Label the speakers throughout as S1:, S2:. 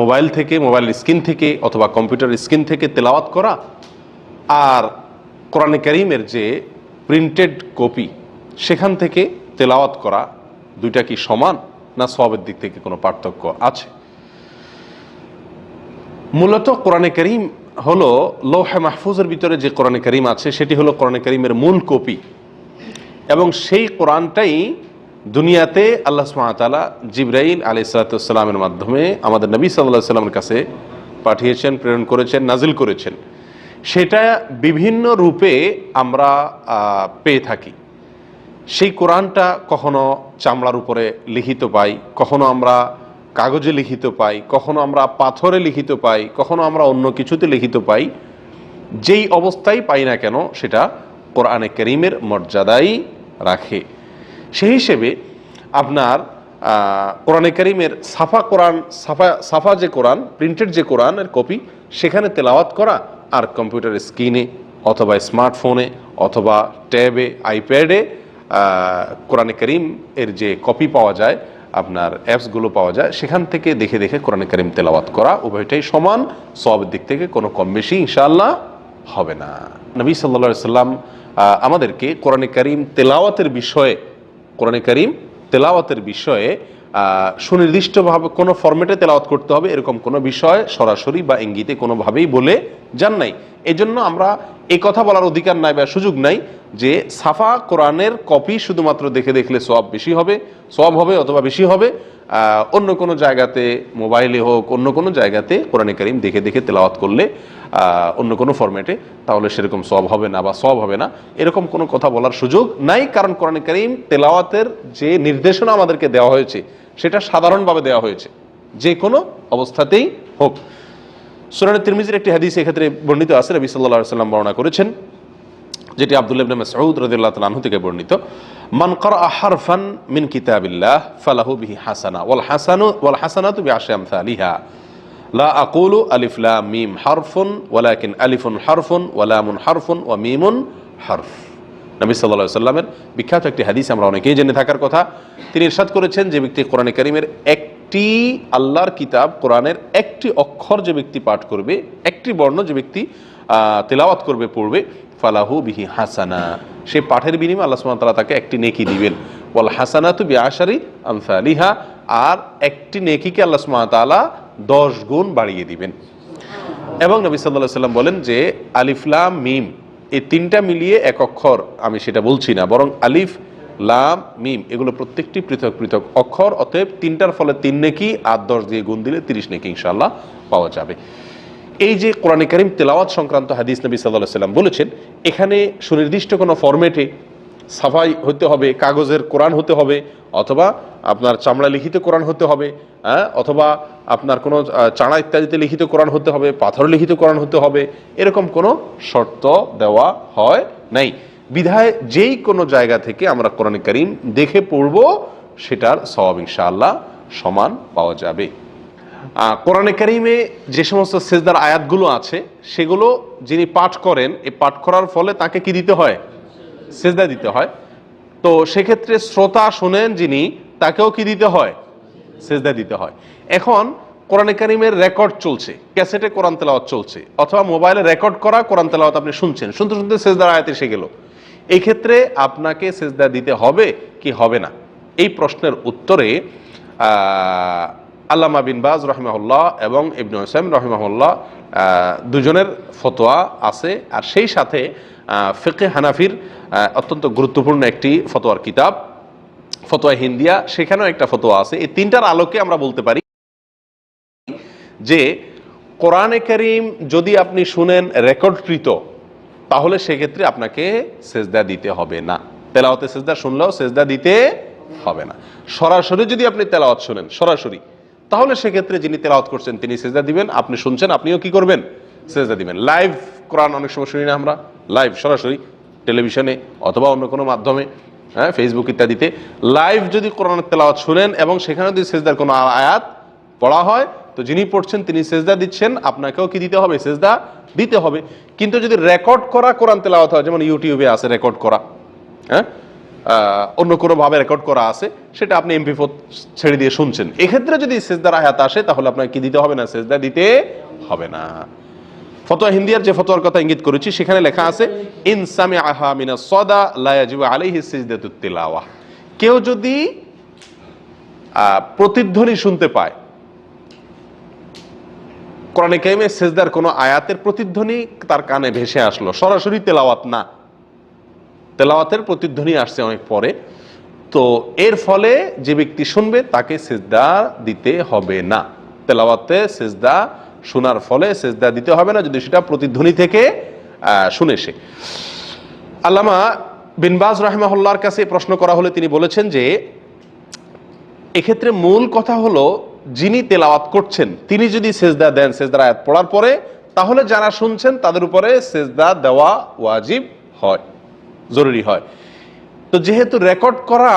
S1: Mobile থেকে, mobile screen থেকে অথবা কম্পিউটার স্ক্রিন থেকে তেলাওয়াত করা আর কোরআনে করিমের যে প্রিন্টেড কপি সেখান থেকে তেলাওয়াত করা দুইটা কি সমান না সবের দিক থেকে কোনো পার্থক্য আছে? মূলত কোরআনে করিম হলো লৌহে মাহফুজের ভিতরে যে কোরআনে করিম আছে, সেটি হলো কোরআনে করিমের মূল কপি এবং সেই কোরআনটাই দুনিয়াতে আল্লাহ সুমাতালা জিব্রাইল আলি সালাতামের মাধ্যমে আমাদের নবী সাল্লাহ সাল্লামের কাছে পাঠিয়েছেন, প্রেরণ করেছেন নাজিল করেছেন। সেটা বিভিন্ন রূপে আমরা পেয়ে থাকি। সেই কোরআনটা কখনো চামড়ার উপরে লিখিত পাই, কখনো আমরা কাগজে লিখিত পাই, কখনো আমরা পাথরে লিখিত পাই, কখনো আমরা অন্য কিছুতে লিখিত পাই। যেই অবস্থায় পাই না কেন, সেটা কোরআনে করিমের মর্যাদাই রাখে। সেই হিসেবে আপনার কোরআনে করিমের সাফা কোরআন, সাফা সাফা যে কোরআন প্রিন্টেড যে কোরআনের কপি, সেখানে তেলাওয়াত করা আর কম্পিউটার স্ক্রিনে অথবা স্মার্টফোনে অথবা ট্যাবে আইপ্যাডে কোরআনে করিম এর যে কপি পাওয়া যায়, আপনার অ্যাপসগুলো পাওয়া যায়, সেখান থেকে দেখে দেখে কোরআনে করিম তেলাওয়াত করা উভয়টাই সমান সবের দিক থেকে কোনো কম বেশি ইনশাআল্লাহ হবে না। নবী সাল্লা সাল্লাম আমাদেরকে কোরআনে করিম তেলাওয়াতের বিষয়ে কোরআনে করিম তেলাওয়াতের বিষয়ে সুনির্দিষ্টভাবে কোনো ফর্মেটে তেলাওয়াত করতে হবে, এরকম কোনো বিষয় সরাসরি বা ইঙ্গিতে কোনোভাবেই বলে যান নাই। এজন্য আমরা এই কথা বলার অধিকার নাই বা সুযোগ নাই যে সাফা কোরআনের কপি শুধুমাত্র দেখে দেখলে সব বেশি হবে সব হবে অথবা বেশি হবে। অন্য কোনো জায়গাতে মোবাইলে হোক, অন্য কোনো জায়গাতে কোরআনে করিম দেখে দেখে তেলাওয়াত করলে অন্য কোনো ফরম্যাটে তাহলে সেরকম সব হবে না বা সব হবে না। এরকম কোনো কথা বলার সুযোগ নাই, কারণ কোরআনে করিম তেলাওয়াতের যে নির্দেশনা আমাদেরকে দেওয়া হয়েছে, সেটা সাধারণভাবে দেওয়া হয়েছে। যে কোনো অবস্থাতেই হোক। সুরান তিরমিজির একটি হাদিস এক্ষেত্রে বর্ণিত আছে রবি সাল্লাহ সাল্লাম বর্ণনা করেছেন যেটি আব্দুল্লাহ ইবনে মাসউদ রাদিয়াল্লাহু তাআলা আনহু থেকে বর্ণিত, মান করা হারফান মিন কিতাবিল্লাহ ফালাহু বিহি হাসানা, ওয়াল হাসানু, ওয়াল হাসানাতু বিআশরি আমসালিহা, লা আকুলু আলিফ মিম হারফুন, ওয়ালাকিন আলিফুন হারফুন, ওয়া হারফুন, ওয়া মিমুন হারফ। নবী সাল্লাল্লাহু সাল্লামের বিখ্যাত একটি হাদিস আমরা অনেকেই জেনে থাকার কথা। তিনি ইরশাদ করেছেন যে ব্যক্তি কোরআনে কারিমের একটি আল্লাহর কিতাব, কোরআনের একটি অক্ষর যে ব্যক্তি পাঠ করবে, একটি বর্ণ যে ব্যক্তি তেলাওয়াত করবে পড়বে, ফালাহু বিহি হাসানা। সে পাঠের বিনিময়ে আল্লাহ ওয়া তাআলা তাকে একটি নেকি দিবেন। বল হাসানাতু বিআশারি আমসালিহা, আর একটি নেকিকে আল্লাহ ওয়া তাআলা দশ গুণ বাড়িয়ে দিবেন। এবং নবী সাল্লাহ সাল্লাম বলেন যে আলিফলাম মিম এই তিনটা মিলিয়ে এক অক্ষর, আমি সেটা বলছি না, বরং আলিফ, লাম, মিম, এগুলো প্রত্যেকটি পৃথক পৃথক অক্ষর, অতএব তিনটার ফলে তিন নেকি, আর দশ দিয়ে গুণ দিলে তিরিশ নেকি ইনশাল্লাহ পাওয়া যাবে। এই যে কোরআনে কারিম তেলাওয়াত সংক্রান্ত হাদিস নবী সাল্লাহ সাল্লাম বলেছেন, এখানে সুনির্দিষ্ট কোনো ফরম্যাটে সাফাই হতে হবে, কাগজের কোরআন হতে হবে, অথবা আপনার চামড়া লিখিত কোরআন হতে হবে হ্যাঁ অথবা আপনার কোনো চাড়া ইত্যাদিতে লিখিত কোরআন হতে হবে, পাথর লিখিত কোরআন হতে হবে, এরকম কোনো শর্ত দেওয়া হয় নাই। বিধায় যেই কোনো জায়গা থেকে আমরা কোরআন করিম দেখে পড়ব, সেটার সওয়াব ইনশাআল্লাহ সমান পাওয়া যাবে। কোরআনে কারিমে যে সমস্ত সেজদার আয়াতগুলো আছে, সেগুলো যিনি পাঠ করেন এই পাঠ করার ফলে তাকে কি দিতে হয়? সেজদা দিতে হয়। তো সেক্ষেত্রে শ্রোতা শোনেন যিনি, তাকেও কি দিতে হয়? সেজদা দিতে হয়। এখন কোরআনে কারিমের রেকর্ড চলছে, ক্যাসেটে কোরআন তেলাওয়াত চলছে, অথবা মোবাইলে রেকর্ড করা কোরআন তেলাওয়াত আপনি শুনছেন, শুনতে শুনতে সেজদার আয়াত এসে গেল। এই ক্ষেত্রে আপনাকে সেজদা দিতে হবে কি হবে না? এই প্রশ্নের উত্তরে আল্লামা বিন বাজ রহমাহুল্লাহ এবং ইবনু হোসেন রহমাহুল্লাহ দুজনের ফতোয়া আছে। আর সেই সাথে ফিকে হানাফির অত্যন্ত গুরুত্বপূর্ণ একটি ফতোয়ার কিতাব, ফতোয়া হিন্দিয়া। সেখানেও একটা ফতোয়া আছে। এই তিনটার আলোকে আমরা বলতে পারি যে, কোরআনে করিম যদি আপনি শুনেন রেকর্ডকৃত, তাহলে সেক্ষেত্রে আপনাকে সেজদা দিতে হবে না। তেলাওয়াতে সেজদা শুনলেও সেজদা দিতে হবে না। সরাসরি যদি আপনি তেলাওয়াত শুনেন, সরাসরি তাহলে সেক্ষেত্রে যিনি তেলাওয়াত করছেন, তিনি সেজদা দিবেন। আপনি শুনছেন, আপনিও কি করবেন? সেজদা দিবেন। লাইভ কোরআন অনেক সময় শুনি না আমরা। লাইভ সরাসরি টেলিভিশনে অথবা অন্য কোনো মাধ্যমে হ্যাঁ ফেসবুক ইত্যাদিতে। লাইভ যদি কোরআনের তেলাওয়াত শুনেন এবং সেখানে যদি সেজদার কোনো আয়াত পড়া হয়, তো যিনি পড়ছেন, তিনি সেজদা দিচ্ছেন। আপনাকেও কি দিতে হবে? সেজদা দিতে হবে। কিন্তু যদি রেকর্ড করা কোরআন তেলাওয়াত হয়, যেমন ইউটিউবে আছে রেকর্ড করা হ্যাঁ অন্য কোনোভাবে রেকর্ড করা আছে, সেটা আপনি এমপি ফোর ছেড়ে দিয়ে শুনছেন। এক্ষেত্রে যদি সেজদার আয়াত আসে, তাহলে আপনাকে কি দিতে হবে না? সেজদা দিতে হবে না। ফতোয়া হিন্দিয়ার যে ফতোয়ার কথা ইঙ্গিত করেছি, সেখানে লেখা আছে ইনসামি আহা মিনা সদা লায়াজিবু আলাইহি সিজদাতুত তিলাওয়া কেউ যদি প্রতিধ্বনি শুনতে পায়, কোরআনে কাইমে সেজদার কোনো আয়াতের প্রতিধ্বনি তার কানে ভেসে আসলো, সরাসরি তেলাওয়াত না। তেলাওয়াতের প্রতিধ্বনি আসছে অনেক পরে। তো এর ফলে যে ব্যক্তি শুনবে তাকে সেজদা দিতে হবে না। তেলাওয়াতে সেজদা শোনার ফলে সেজদা দিতে হবে না, যদি সেটা প্রতিধ্বনি থেকে শুনে সে। আল্লামা বিনবাজ রাহমাহুল্লাহর কাছে প্রশ্ন করা হলে তিনি বলেছেন যে, এক্ষেত্রে মূল কথা হলো যিনি তেলাওয়াত করছেন, তিনি যদি সেজদা দেন, সেজদার আয়াত পড়ার পরে, তাহলে যারা শুনছেন তাদের উপরে সেজদা দেওয়া ওয়াজিব হয়। জরুরি হয়। তো যেহেতু রেকর্ড করা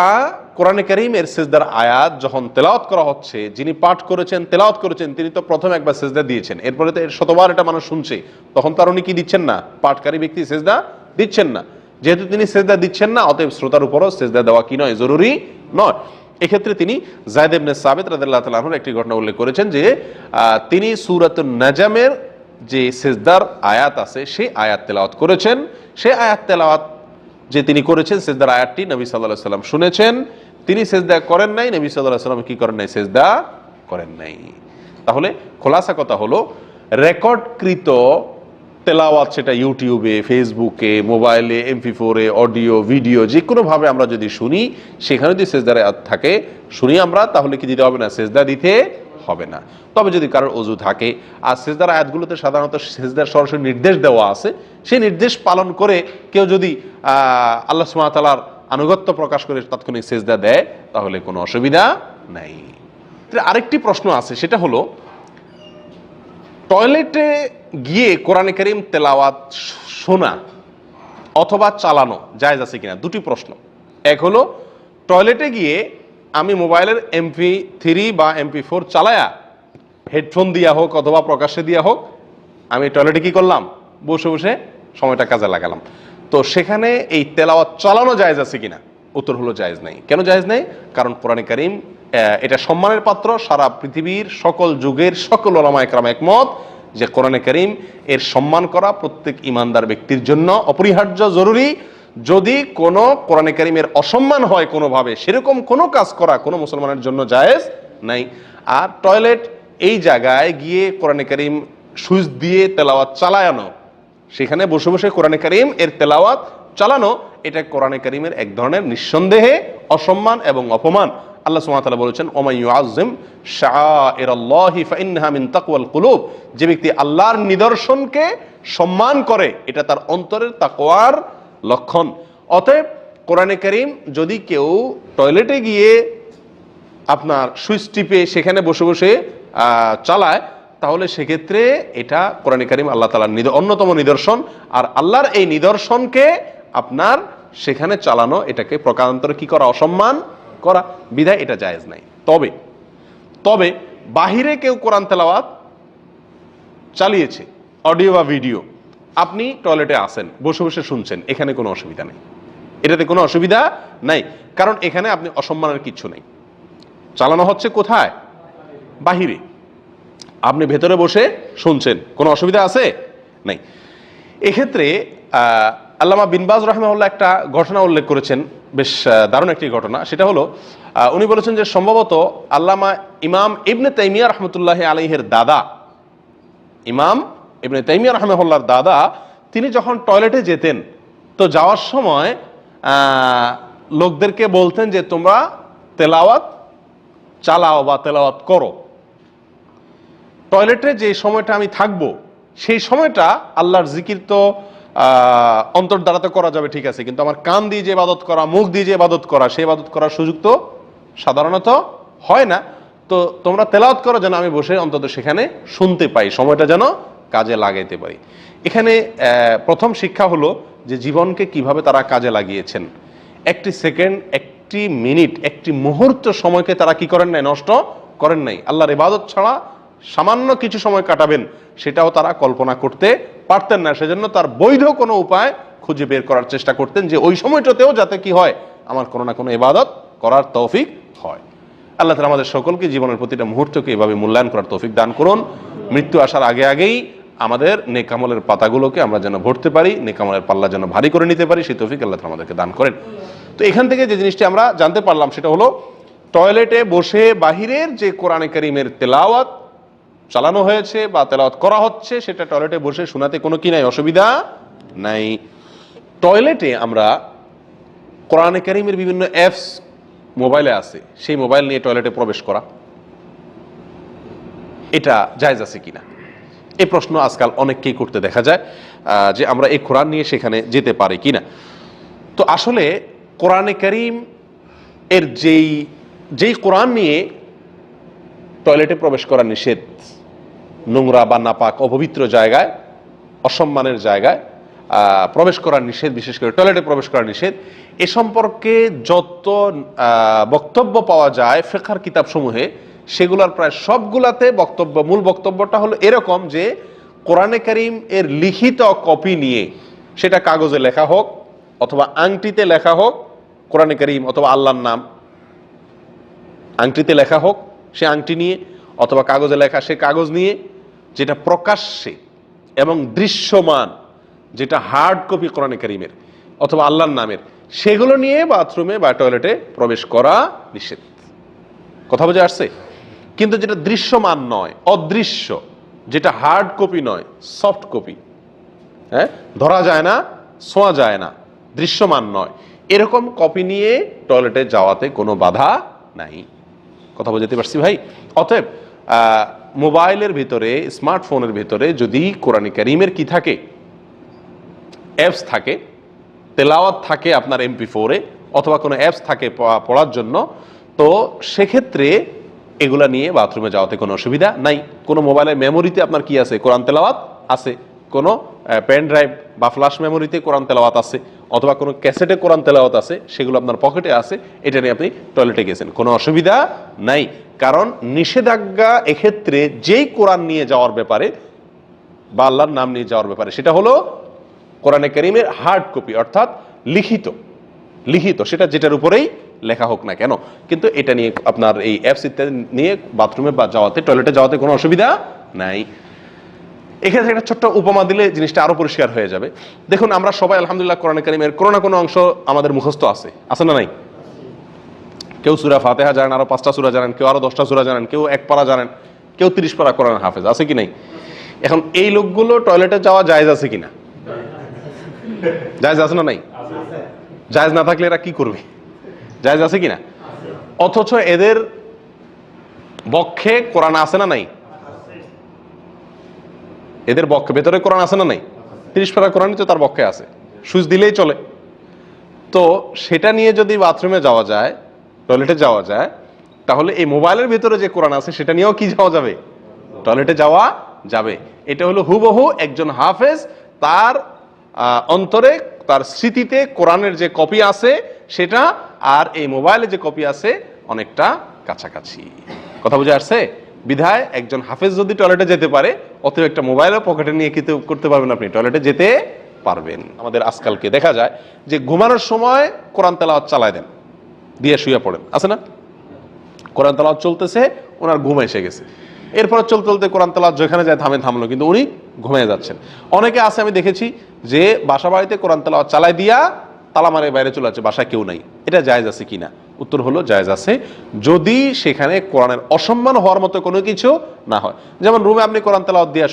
S1: কোরআনে করিমের সেজদার আয়াত যখন তেলাওয়াত করা হচ্ছে, যিনি পাঠ করেছেন তেলাওত করেছেন, তিনি তো প্রথম একবার সেজদা দিয়েছেন। এরপরে তো শতবার এটা মানুষ শুনছে। তখন তার উনি কি দিচ্ছেন না? পাঠকারী ব্যক্তি সেজদা দিচ্ছেন না। যেহেতু তিনি সেজদা দিচ্ছেন না, অতএব শ্রোতার উপরও সেজদা দেওয়া কি নয়, জরুরি নয়। এক্ষেত্রে তিনি জায়দ সাবেদ তাআলা আনহুর একটি ঘটনা উল্লেখ করেছেন যে তিনি সূরাতুন নাজামের যে সেজদার আয়াত আছে, সেই আয়াত তেলাওয়াত করেছেন। সেই আয়াত তেলাওয়াত যে তিনি করেছেন সেজদার আয়াতটি নবী সাল্লাহ সাল্লাম শুনেছেন। তিনি সেজদা করেন নাই, নবী সাল্লাহ সাল্লাম কি করেন নাই? সেজদা করেন নাই। তাহলে খোলাসা কথা হলো, রেকর্ডকৃত তেলাওয়াত সেটা ইউটিউবে, ফেসবুকে, মোবাইলে, এমপি ফোরে, অডিও, ভিডিও যে কোনোভাবে আমরা যদি শুনি, সেখানে যদি সেজদার থাকে, শুনি আমরা, তাহলে কি দিতে হবে না? সেজদা দিতে হবে না। তবে যদি কারোর অজু থাকে, আর সেজদার আয়াতগুলোতে সাধারণত সেজদার সরাসরি নির্দেশ দেওয়া আছে, সেই নির্দেশ পালন করে কেউ যদি আল্লাহ সুমাতালার আনুগত্য প্রকাশ করে তাৎক্ষণিক সেজদা দেয়, তাহলে কোনো অসুবিধা নাই। আরেকটি প্রশ্ন আছে, সেটা হলো, টয়লেটে গিয়ে কোরআনে করিম তেলাওয়াত শোনা অথবা চালানো জায়েজ আছে কিনা? দুটি প্রশ্ন। এক হলো, টয়লেটে গিয়ে আমি মোবাইলের এমপি থ্রি বা এমপি ফোর চালায়া হেডফোন দিয়া হোক অথবা প্রকাশ্যে দিয়া হোক, আমি টয়লেটে কি করলাম? বসে বসে সময়টা কাজে লাগালাম। তো সেখানে এই তেলাওয়াত চালানো জায়েজ আছে কিনা? উত্তর হলো জায়েজ নাই। কেন জায়েজ নাই? কারণ কোরআনে কারিম এটা সম্মানের পাত্র। সারা পৃথিবীর সকল যুগের সকল ওলামা একরাম একমত যে কোরআনে করিম এর সম্মান করা প্রত্যেক ইমানদার ব্যক্তির জন্য অপরিহার্য জরুরি। যদি কোনো কোরআনে করিমের অসম্মান হয় কোনোভাবে, সেরকম কোনো কাজ করা কোনো মুসলমানের জন্য জায়েজ নাই। আর টয়লেট এই জায়গায় গিয়ে কোরআনে করিম সুইচ দিয়ে তেলাওয়াত চালায়ানো, সেখানে বসে বসে কোরআনে করিম এর তেলাওয়াত চালানো, এটা কোরআনে করিমের এক ধরনের নিঃসন্দেহে অসম্মান এবং অপমান। আল্লাহ তাআলা বলেছেন ওমাইয়ু আযম শাআইরাল্লাহি ফাইন্নাহা মিন তাকওয়াল কুলুব। যে ব্যক্তি আল্লাহর নিদর্শনকে সম্মান করে, এটা তার অন্তরের তাকওয়ার লক্ষণ। অতএব কোরআনে করিম যদি কেউ টয়লেটে গিয়ে আপনার সুইচ টিপে সেখানে বসে বসে চালায়, তাহলে সেক্ষেত্রে এটা কোরআনে কারিম আল্লাহ তালার অন্যতম নিদর্শন। আর আল্লাহর এই নিদর্শনকে আপনার সেখানে চালানো, এটাকে প্রকারান্তরে কি করা? অসম্মান করা। বিধায় এটা জায়েজ নাই। তবে তবে বাহিরে কেউ কোরআন তেলাওয়াত চালিয়েছে, অডিও বা ভিডিও আপনি টয়লেটে আসেন বসে বসে শুনছেন, এখানে কোনো অসুবিধা নেই। এটাতে কোনো অসুবিধা নাই, কারণ এখানে আপনি অসম্মানের কিচ্ছু নেই। চালানো হচ্ছে কোথায়? বাহিরে। আপনি ভেতরে বসে শুনছেন, কোনো অসুবিধা আছে? নাই। এক্ষেত্রে আল্লামা বিনবাজ রহমাউল্লাহ একটা ঘটনা উল্লেখ করেছেন, বেশ দারুণ একটি ঘটনা। সেটা হলো উনি বলেছেন যে সম্ভবত আল্লামা ইমাম ইবনে তাইমিয়া রহমতুল্লাহ আলাইহের দাদা, ইমাম ইবনে তাইমিয়া রহমাউল্লাহর দাদা, তিনি যখন টয়লেটে যেতেন, তো যাওয়ার সময় লোকদেরকে বলতেন যে, তোমরা তেলাওয়াত চালাও বা তেলাওয়াত করো। টয়লেটে যে সময়টা আমি থাকব, সেই সময়টা আল্লাহর জিকির তো অন্তর দ্বারাতে করা যাবে, ঠিক আছে। কিন্তু আমার কান দিয়ে যে ইবাদত করা, মুখ দিয়ে যে ইবাদত করা, সেই ইবাদত করার সুযোগ তো সাধারণত হয় না। তো তোমরা তেলাওয়াত করো যেন আমি বসে অন্তত সেখানে শুনতে পাই, সময়টা যেন কাজে লাগাইতে পারি। এখানে প্রথম শিক্ষা হলো যে জীবনকে কীভাবে তারা কাজে লাগিয়েছেন। একটি সেকেন্ড, একটি মিনিট, একটি মুহূর্ত সময়কে তারা কি করেন নাই? নষ্ট করেন নাই। আল্লাহর ইবাদত ছাড়া সামান্য কিছু সময় কাটাবেন, সেটাও তারা কল্পনা করতে পারতেন না। সেজন্য তার বৈধ কোনো উপায় খুঁজে বের করার চেষ্টা করতেন যে ওই সময়টাতেও যাতে কি হয়, আমার কোনো না কোনো ইবাদত করার তৌফিক হয়। আল্লাহ তালা আমাদের সকলকে জীবনের প্রতিটা মুহূর্তকে এভাবে মূল্যায়ন করার তৌফিক দান করুন। মৃত্যু আসার আগে আগেই আমাদের নেকামলের পাতাগুলোকে আমরা যেন ভরতে পারি নেকামলের পাল্লা যেন ভারী করে নিতে পারি, সেই তৌফিক আল্লাহ আমাদেরকে দান করেন। তো এখান থেকে যে জিনিসটি আমরা জানতে পারলাম সেটা হলো, টয়লেটে বসে বাহিরের যে কোরআনে করিমের তেলাওয়াত চালানো হয়েছে বা তেলাওয়াত করা হচ্ছে, সেটা টয়লেটে বসে শোনাতে কোনো কি নাই, অসুবিধা নাই। টয়লেটে আমরা কোরআনে কারিমের বিভিন্ন অ্যাপস মোবাইলে আছে, সেই মোবাইল নিয়ে টয়লেটে প্রবেশ করা। এটা জায়জ আছে কিনা? এই প্রশ্ন আজকাল অনেককেই করতে দেখা যায় যে আমরা এই কোরআন নিয়ে সেখানে যেতে পারি কিনা। তো আসলে কোরআনে করিম এর যেই যেই কোরআন নিয়ে টয়লেটে প্রবেশ করা নিষেধ, নোংরা বা নাপাক, অপবিত্র জায়গায়, অসম্মানের জায়গায় প্রবেশ করার নিষেধ, বিশেষ করে টয়লেটে প্রবেশ করার নিষেধ, এ সম্পর্কে যত বক্তব্য পাওয়া যায় ফেখার কিতাবসমূহে সেগুলোর প্রায় সবগুলাতে বক্তব্য, মূল বক্তব্যটা হলো এরকম যে কোরআনে করিম এর লিখিত কপি নিয়ে সেটা কাগজে লেখা হোক অথবা আংটিতে লেখা হোক, কোরআনে করিম অথবা আল্লাহর নাম আংটিতে লেখা হোক, সে আংটি নিয়ে অথবা কাগজে লেখা সে কাগজ নিয়ে যেটা প্রকাশ্যে এবং দৃশ্যমান, যেটা হার্ড কপি কোরআনে করিমের অথবা আল্লাহর নামের, সেগুলো নিয়ে বাথরুমে বা টয়লেটে প্রবেশ করা নিষেধ। কথা বুঝে আসছে? কিন্তু যেটা দৃশ্যমান নয়, অদৃশ্য, যেটা হার্ড কপি নয় সফট কপি হ্যাঁ? ধরা যায় না ছোঁয়া যায় না, দৃশ্যমান নয়। এরকম কপি নিয়ে টয়লেটে যাওয়াতে কোনো বাধা নাই। কথা বুঝতে পারছি ভাই? অতএব মোবাইলের ভিতরে স্মার্টফোনের ভিতরে যদি কোরআন করিমের কি থাকে? অ্যাপস থাকে, তেলাওয়াত থাকে আপনার এমপি ফোরে অথবা কোনো অ্যাপস থাকে পড়ার জন্য, তো সেক্ষেত্রে এগুলা নিয়ে বাথরুমে যাওয়াতে কোনো অসুবিধা নাই। কোনো মোবাইলের মেমোরিতে আপনার কি আছে? কোরআন তেলাওয়াত আছে। কোনো পেন ড্রাইভ বা ফ্ল্যাশ মেমোরিতে কোরআন তেলাওয়াত আছে। অথবা কোনো ক্যাসেটে কোরআন তেলাওয়াত আছে। সেগুলো আপনার পকেটে আছে। এটা নিয়ে আপনি টয়লেটে গেছেন। কোনো অসুবিধা নাই। কারণ নিষেধাজ্ঞা এক্ষেত্রে যেই কোরআন নিয়ে যাওয়ার ব্যাপারে বা আল্লাহর নাম নিয়ে যাওয়ার ব্যাপারে, সেটা হলো কোরআনে করিমের হার্ড কপি অর্থাৎ লিখিত। লিখিত, সেটা যেটার উপরেই লেখা হোক না কেন। কিন্তু এটা নিয়ে আপনার এই অ্যাপস ইত্যাদি নিয়ে বাথরুমে বা যাওয়াতে টয়লেটে যাওয়াতে কোনো অসুবিধা নাই। এখানে একটা ছোট্ট উপমা দিলে জিনিসটা আরও পরিষ্কার হয়ে যাবে। দেখুন, আমরা সবাই আলহামদুলিল্লাহ কোরআন করিমের কোনো না কোনো অংশ আমাদের মুখস্থ আছে। আছে না নাই? কেউ সুরা ফাতেহা জানেন, আরও পাঁচটা সুরা জানেন, কেউ আরও দশটা সুরা জানেন, কেউ এক পারা জানেন, কেউ তিরিশ পারা কোরআন হাফেজ, আছে কি নাই? এখন এই লোকগুলো টয়লেটে যাওয়া জায়জ আছে কিনা? জায়জ আছে না নাই? জায়েজ না থাকলে এরা কি করবে? জায়জ আছে কিনা? অথচ এদের বক্ষে কোরআন আছে না নাই? এদের বক্ষে, ভেতরে কোরআন আছে না নাই? তিরিশ পারা কোরআনই তো তার বক্ষে আছে। সুইচ দিলেই চলে। তো সেটা নিয়ে যদি বাথরুমে যাওয়া যায়, টয়লেটে যাওয়া যায়, তাহলে এই মোবাইলের ভিতরে যে কোরআন আছে, সেটা নিয়েও কি যাওয়া যাবে? টয়লেটে যাওয়া যাবে। এটা হলো হুবহু একজন হাফেজ, তার অন্তরে তার স্মৃতিতে কোরআনের যে কপি আছে সেটা আর এই মোবাইলে যে কপি আছে অনেকটা কাছাকাছি। কথা বুঝে আসছে? বিধায় একজন হাফেজ যদি টয়লেটে যেতে পারে, অতএব একটা মোবাইলও পকেটে নিয়ে কিন্তু করতে পারবেন আপনি। টয়লেটে যেতে পারবেন। আমাদের আজকালকে দেখা যায় যে ঘুমানোর সময় কোরআন তেলাওয়াত চালায় দেন, দিয়ে শুয়ে পড়েন। আছে না? কোরআন তালাওয়াত চলতেছে, ওনার ঘুম এসে গেছে। এরপর চলতে চলতে কোরআন তালা যেখানে যায় থামে থামলো, কিন্তু উনি ঘুমিয়ে যাচ্ছেন। অনেকে আছে, আমি দেখেছি যে বাসা বাড়িতে কোরআন তালাওয়াত চালাই দিয়া তালা মারে বাইরে চলে যাচ্ছে, বাসায় কেউ নাই। এটা জায়েজ আছে কিনা? উত্তর হলো, জায়জ আছে। যদি সেখানে কোরআনের অসম্মান হওয়ার মতো কোনো কিছু না হয়। যেমন রুমে আপনি কোরআন তালাওয়াত দিয়া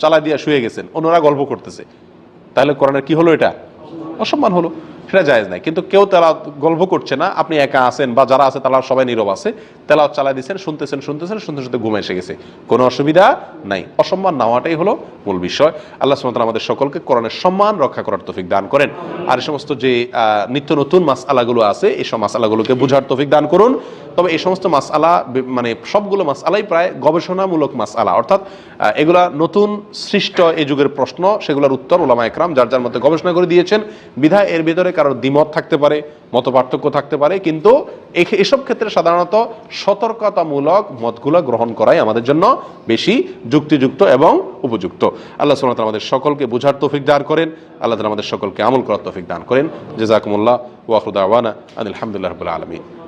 S1: চালাই দিয়া শুয়ে গেছেন, অন্যরা গল্প করতেছে। তাহলে কোরআনের কি হলো এটা? অসম্মান হলো। সেটা জায়েজ নাই। কিন্তু কেউ তেলা গল্প করছে না, আপনি একা আছেন বা যারা আছে তারা সবাই নীরব আছে তেলাও চালাই দিচ্ছেন, শুনতেছেন শুনতেছেন শুনতে শুনতে ঘুমে এসে গেছে। কোনো অসুবিধা নাই। অসম্মান না হওয়াটাই হলো মূল বিষয়। আল্লাহ সুমতাল আমাদের সকলকে কোরআনের সম্মান রক্ষা করার তৌফিক দান করেন। আর এই সমস্ত যে নিত্য নতুন মাস আলাগুলো আছে, এই সব মাস আলাগুলোকে বোঝার তফিক দান করুন। তবে এই সমস্ত মাস আলা মানে সবগুলো মাস আলাই প্রায় গবেষণামূলক মাস আলা অর্থাৎ এগুলা নতুন সৃষ্ট এই যুগের প্রশ্ন, সেগুলোর উত্তর ওলামা একরাম যার যার মধ্যে গবেষণা করে দিয়েছেন। বিধায় এর ভিতরে কারোর দ্বিমত থাকতে পারে মত পার্থক্য থাকতে পারে, কিন্তু এসব ক্ষেত্রে সাধারণত সতর্কতামূলক মতগুলো গ্রহণ করাই আমাদের জন্য বেশি যুক্তিযুক্ত এবং উপযুক্ত। আল্লাহ সুবহানাহু আমাদের সকলকে বোঝার তৌফিক দান করেন, আল্লাহ আমাদের সকলকে আমল করার তৌফিক দান করেন। জাযাকুমুল্লাহ ওয়া আওয়ানা আনিল আলামিন।